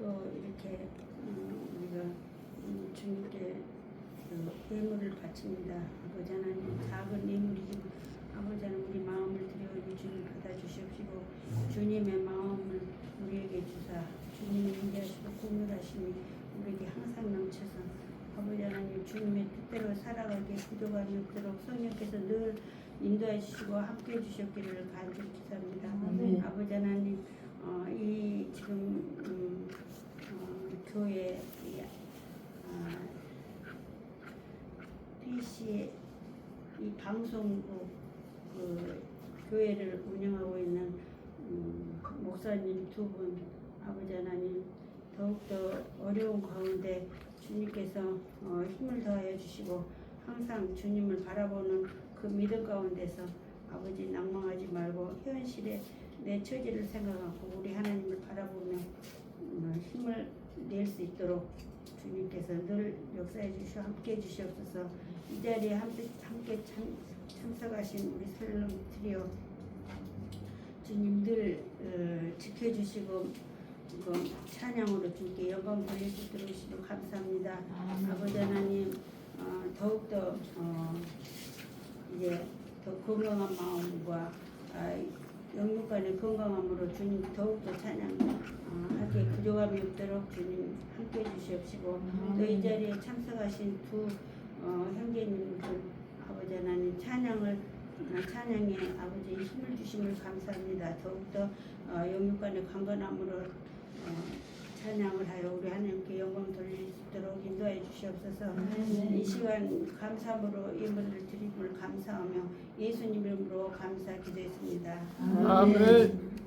또 이렇게 음, 우리가 음, 주님께 그 예물을 바칩니다. 아버지 하나님 작은 예물이지만 아버지 하나님 우리 마음을 드려 주님 받아주시옵시고 주님의 마음을 우리에게 주사 주님의 인자하시고 공유하심이 우리에게 항상 넘쳐서 아버지 하나님 주님의 뜻대로 살아가게 부족함이 없도록 성령께서 늘 인도해 주시고 함께 해 주셨기를 간절히 기도합니다. 아멘. 아버지 하나님 어, 이 지금 음, 어, 교회 이, 아, PC 이 방송국 그 교회를 운영하고 있는 음, 목사님 두 분 아버지 하나님 더욱더 어려운 가운데 주님께서 어, 힘을 더하여 주시고 항상 주님을 바라보는 그 믿음 가운데서 아버지 낭망하지 말고 현실에 내 처지를 생각하고 우리 하나님을 바라보며 음, 힘을 낼 수 있도록 주님께서 늘 역사해 주시고 함께 해 주시옵소서. 이 자리에 함께, 함께 참, 참석하신 우리 설령 트리오 주님 늘 어, 지켜주시고 이거 찬양으로 주께 영광 돌릴 수 있도록 주시고 감사합니다. 아 버지 하나님 어, 더욱더 어, 이제 더 건강한 마음과 아, 영육간의 건강함으로 주님 더욱더 찬양 어, 하기에 부족함이 없도록 주님 함께 해주시옵시고 또 이 자리에 참석하신 두 어, 형제님들 아버지 하나님 찬양을 어, 찬양에 아버지 힘을 주심을 감사합니다. 더욱더 어, 영육간의 강건함으로 어, 찬양을 하여 우리 하나님께 영광 돌릴 수 있도록 인도해 주시옵소서. 이 시간 감사함으로 예물을 드림을 감사하며 예수님 이름으로 감사 기도했습니다. 아멘.